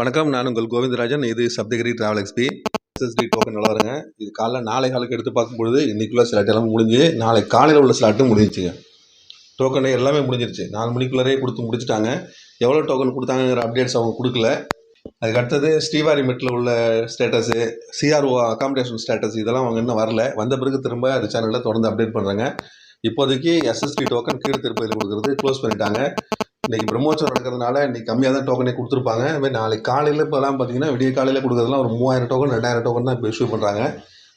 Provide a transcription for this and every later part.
வணக்கம் நான் உங்கள் கோவிந்தராஜன். இது Saptagiri travel XP SSD token நல்லா வருங்க இது காலைல நாளை காலுக்கு எடுத்து பார்க்கும்பொழுது இன்றைக்குள்ள ஸ்லாட் எல்லாம் முடிஞ்சு நாளை காலையில் உள்ள ஸ்லாட்டும் முடிஞ்சிச்சுங்க. டோக்கனே எல்லாமே முடிஞ்சிருச்சு. நாலு மணிக்குள்ளரே கொடுத்து முடிச்சிட்டாங்க. எவ்வளோ டோக்கன் கொடுத்தாங்கங்கிற அப்டேட்ஸ் அவங்க கொடுக்கல. அதுக்கு அடுத்தது ஸ்ரீவாரி மெட்டில் உள்ள ஸ்டேட்டஸு சிஆர்ஓ அகாமடேஷன் ஸ்டேட்டஸ் இதெல்லாம் அவங்க இன்னும் வரல. வந்த பிறகு திரும்ப அது சேனலில் தொடர்ந்து அப்டேட் பண்ணுறாங்க இப்போதைக்கு எஸ்எஸ்டி டோக்கன் கீழ் திருப்பதியில் கொடுக்குறது க்ளோஸ் பண்ணிட்டாங்க. இன்னைக்கு பிரம்மோற்சவம் நடக்கிறதுனால இன்னைக்கு கம்மியாக தான் டோக்கனே கொடுத்துருப்பாங்க. அதுமாதிரி நாளைக்கு காலையில் இப்போலாம் பார்த்தீங்கன்னா விடிய காலையில் கொடுக்குறதுலாம் ஒரு மூவாயிரம் டோக்கன் ரெண்டாயிரம் டோக்கன் தான் இப்போ இஷ்யூ பண்ணுறாங்க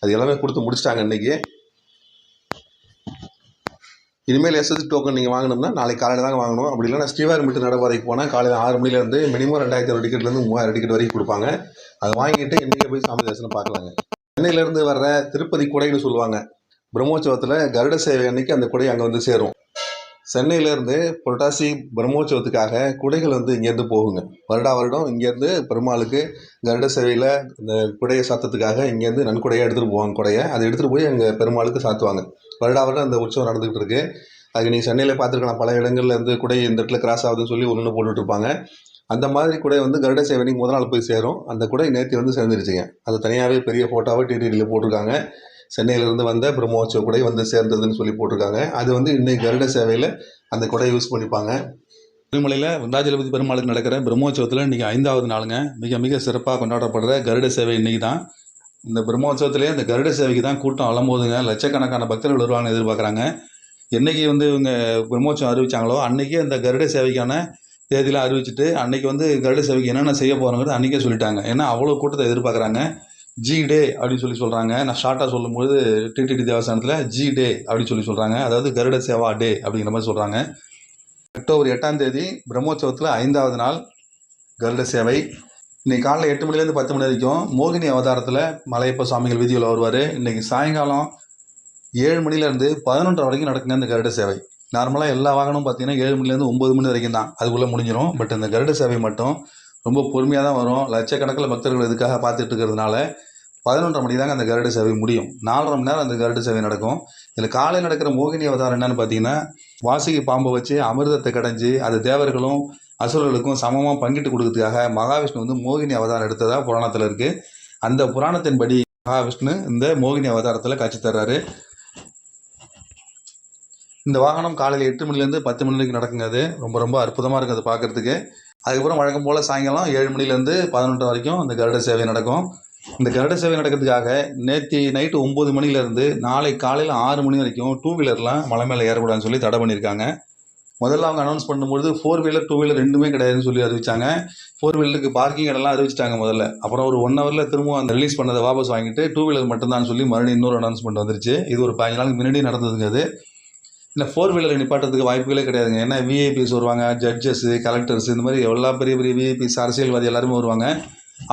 அது எல்லாமே கொடுத்து முடிச்சிட்டாங்க இன்னைக்கு. இனிமேல் எஸ்எஸ்சி டோக்கன் நீங்கள் வாங்கணும்னா நாளைக்கு காலையில் தான் வாங்கணும். அப்படி இல்லைனா ஸ்ரீவாரிமெட்டு நடைபாதைக்கு போனால் காலையில் ஆறு மணிலேருந்து மினிமம் ரெண்டாயிரத்தி ஒரு டிக்கெட்லேருந்து மூவாயிரம் டிக்கெட் வரைக்கும் கொடுப்பாங்க. அதை வாங்கிட்டு இன்றைக்கி போய் சாமி தரிசனம் பார்க்கலாங்க. சென்னையிலேருந்து வர்ற திருப்பதி குடைன்னு சொல்லுவாங்க. பிரம்மோற்சவத்தில் கருட சேவை அன்னைக்கு அந்த குடை அங்கே வந்து சேரும். சென்னையிலேருந்து புரட்டாசி பிரம்மோற்சவத்துக்காக குடைகள் வந்து இங்கேருந்து போகுங்க வருடா வருடம் இங்கேருந்து பெருமாளுக்கு கருட சேவையில் இந்த குடையை சாத்தத்துக்காக இங்கேருந்து நன்கொடையாக எடுத்துகிட்டு போவாங்க குடையை அதை எடுத்துகிட்டு போய் அங்கே பெருமாளுக்கு சாத்துவாங்க வருடா வருடம் அந்த உற்சவம் நடந்துகிட்டு இருக்கு அதுக்கு நீங்கள் சென்னையில் பார்த்துருக்கலாம் பல இடங்கள்ல இருந்து குடை இந்த இடத்துல கிராஸ் ஆகுதுன்னு சொல்லி ஒன்று போட்டுட்ருப்பாங்க போட்டுட்டு இருப்பாங்க அந்த மாதிரி குடை வந்து கருட சேவனைக்கு முதல் நாள் போய் சேரும் அந்த குடை நேற்று வந்து சேர்ந்துருச்சுங்க அது தனியாகவே பெரிய ஃபோட்டோவை டிடிடியில் போட்டிருக்காங்க சென்னையிலேருந்து வந்த பிரம்மோற்சவ குடை வந்து சேர்ந்ததுன்னு சொல்லி போட்டிருக்காங்க. அது வந்து இன்னைக்கு கருட சேவையில் அந்த குடையை யூஸ் பண்ணிப்பாங்க. திருமலையில் வெங்கடாஜலபதி பெருமாளுக்கு நடக்கிற பிரம்மோற்சவத்தில் இன்றைக்கி ஐந்தாவது நாளுங்க. மிக மிக சிறப்பாக கொண்டாடப்படுற கருட சேவை இன்றைக்கி தான் இந்த பிரம்மோற்சவத்திலே இந்த கருட சேவைக்கு தான் கூட்டம் அலம்போதுங்க. லட்சக்கணக்கான பக்தர்கள் வருவாங்கன்னு எதிர்பார்க்குறாங்க. என்னைக்கு வந்து இவங்க பிரம்மோற்சவம் அறிவித்தாங்களோ அன்றைக்கே அந்த கருட சேவைக்கான தேதியெலாம் அறிவிச்சிட்டு அன்றைக்கி வந்து கருட சேவைக்கு என்னென்ன செய்ய போகிறோங்கிறது அன்றைக்கே சொல்லிட்டாங்க. ஏன்னா அவ்வளோ கூட்டத்தை எதிர்பார்க்குறாங்க. ஜி டே அப்படின்னு சொல்லி சொல்கிறாங்க நான் ஷார்ட்டாக சொல்லும்போது டிடிடி தேவஸ்தானத்தில் ஜி டே அப்படின்னு சொல்லி சொல்கிறாங்க அதாவது கருட சேவா டே அப்படிங்கிற மாதிரி சொல்கிறாங்க அக்டோபர் எட்டாம் தேதி பிரம்மோற்சவத்தில் ஐந்தாவது நாள் கருட சேவை. இன்றைக்கி காலையில் எட்டு மணிலேருந்து பத்து மணி வரைக்கும் மோகினி அவதாரத்தில் மலையப்ப சுவாமிகள் வீதியில் வருவார். இன்றைக்கி சாயங்காலம் ஏழு மணிலேருந்து பதினொன்றரை வரைக்கும் நடக்குங்க இந்த கருட சேவை. நார்மலாக எல்லா வாகனமும் பார்த்தீங்கன்னா ஏழு மணிலேருந்து ஒம்பது மணி வரைக்கும் தான். அதுக்குள்ளே முடிஞ்சிடும் பட் இந்த கருட சேவை மட்டும் ரொம்ப பொறுமையாக தான் வரும். லட்சக்கணக்கில் பக்தர்கள் இதுக்காக பார்த்துட்டு இருக்கிறதுனால பதினொன்றரை மணி தாங்க அந்த கருட சேவை முடியும். நாலரை மணி நேரம் அந்த கருட சேவை நடக்கும். இதில் காலையில் நடக்கிற மோகினி அவதாரம் என்னன்னு பார்த்தீங்கன்னா வாசுகி பாம்பை வச்சு அமிர்தத்தை கடைஞ்சி அது தேவர்களும் அசுரர்களுக்கும் சமமாக பங்கிட்டு கொடுக்கறதுக்காக மகாவிஷ்ணு வந்து மோகினி அவதாரம் எடுத்ததாக புராணத்தில் இருக்குது அந்த புராணத்தின்படி மகாவிஷ்ணு இந்த மோகினி அவதாரத்தில் காட்சி தர்றாரு. இந்த வாகனம் காலையில் எட்டு மணிலேருந்து பத்து மணி வரைக்கும் நடக்குங்க அது. ரொம்ப ரொம்ப அற்புதமாக இருக்குது அது பார்க்குறதுக்கு. அதுக்கப்புறம் வழக்கம் போல் சாயங்காலம் ஏழு மணிலேருந்து பதினொன்று வரைக்கும் இந்த கருட சேவை நடக்கும். இந்த கருட சேவை நடக்கிறதுக்காக நேற்று நைட்டு ஒம்பது மணிலேருந்து நாளை காலையில் ஆறு மணி வரைக்கும் டூ வீலர்லாம் மலை மேலே ஏறக்கூடாதுன்னு சொல்லி தடை பண்ணியிருக்காங்க. முதல்ல அவங்க அனௌன்ஸ் பண்ணும்போது ஃபோர் வீலர் டூ வீலர் ரெண்டுமே கிடையாதுன்னு சொல்லி அறிவிச்சாங்க. ஃபோர் வீலருக்கு பார்க்கிங் இடம்லாம் அறிவிச்சிட்டாங்க முதல்ல. அப்புறம் ஒரு ஒன் ஹவரில் திரும்பவும் அந்த ரிலீஸ் பண்ணதை வாபஸ் வாங்கிட்டு டூ வீலர் மட்டும்தான் சொல்லி மறுபடியும் இன்னொரு அனௌன்ஸ்மெண்ட் வந்துருச்சு. இது ஒரு பதினஞ்சு நாளுக்கு முன்னாடி நடந்ததுங்க அது. இல்லை ஃபோர் வீலர் நிப்பாட்டுறதுக்கு வாய்ப்புகளே கிடையாதுங்க. ஏன்னா விஐபிஸ் வருவாங்க ஜட்ஜஸ்ஸு கலெக்டர்ஸ் இந்த மாதிரி எல்லா பெரிய பெரிய விஐபிஸ் அரசியல்வாதி எல்லாருமே வருவாங்க.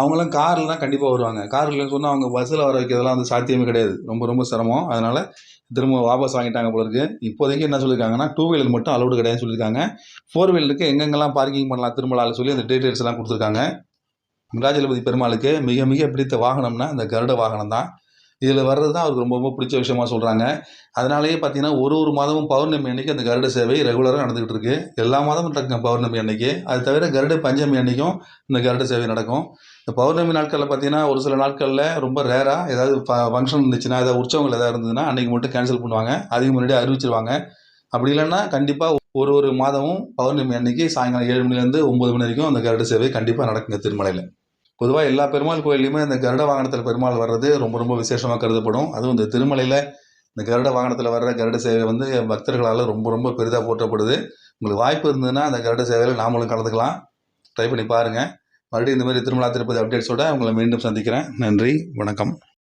அவங்களாம் காரில் தான் கண்டிப்பாக வருவாங்க. காரில் சொன்னால் அவங்க பஸ்ஸில் வர வைக்கிறதெல்லாம் வந்து சாத்தியமே கிடையாது. ரொம்ப ரொம்ப சிரமம். அதனால் திரும்ப வாபஸ் வாங்கிட்டாங்க போல இருக்கு. இப்போதைக்கு என்ன சொல்லியிருக்காங்கன்னா டூ வீலர் மட்டும் அலௌடு கிடையாதுன்னு சொல்லியிருக்காங்க ஃபோர் வீலருக்கு எங்கெங்கெல்லாம் பார்க்கிங் பண்ணலாம் திருமலால் சொல்லி அந்த டீட்டெயில்ஸ்லாம் கொடுத்துருக்காங்க. ராஜலபதி பெருமாளுக்கு மிக மிக பிடித்த வாகனம்னா இந்த கருட வாகனம் தான். இதில் வர்றது தான் அவருக்கு ரொம்ப ரொம்ப பிடிச்ச விஷயமா சொல்கிறாங்க அதனாலேயே பார்த்தீங்கன்னா ஒரு ஒரு மாதமும் பௌர்ணமி அன்னைக்கு அந்த கருட சேவை ரெகுலராக நடந்துகிட்டு இருக்கு. எல்லா மாதமும் நடக்கும் பௌர்ணமி அன்னைக்கு. அது தவிர கருட பஞ்சமி அன்னைக்கும் இந்த கருட சேவை நடக்கும். இந்த பௌர்ணமி நாட்களில் பார்த்தீங்கன்னா ஒரு சில நாட்களில் ரொம்ப ரேராக ஏதாவது ஃபங்க்ஷன் இருந்துச்சுன்னா ஏதாவது உற்சவங்கள் ஏதாவது இருந்ததுன்னா அன்றைக்கி மட்டும் கேன்சல் பண்ணுவாங்க. அதுக்கு முன்னாடி அறிவிச்சிருவாங்க. அப்படி இல்லைன்னா கண்டிப்பாக ஒரு ஒரு மாதமும் பௌர்ணமி அன்னைக்கு சாயங்காலம் ஏழு மணிலேருந்து ஒம்பது மணி வரைக்கும் அந்த கருட சேவை கண்டிப்பாக நடக்குங்க திருமலையில். பொதுவாக எல்லா பெருமாள் கோயிலையுமே இந்த கருட வாகனத்தில் பெருமாள் வர்றது ரொம்ப ரொம்ப விசேஷமாக கருதப்படும். அதுவும் இந்த திருமலையில் இந்த கருட வாகனத்தில் வர்ற கருட சேவை வந்து பக்தர்களால் ரொம்ப ரொம்ப பெரிதாக போற்றப்படுது. உங்களுக்கு வாய்ப்பு இருந்ததுன்னா அந்த கருட சேவையில் நாமளும் கலந்துக்கலாம். ட்ரை பண்ணி பாருங்கள் மறுபடியும் இந்த மாதிரி திருமலா திருப்பதி அப்டேட்ஸோட உங்களை மீண்டும் சந்திக்கிறேன். நன்றி வணக்கம்.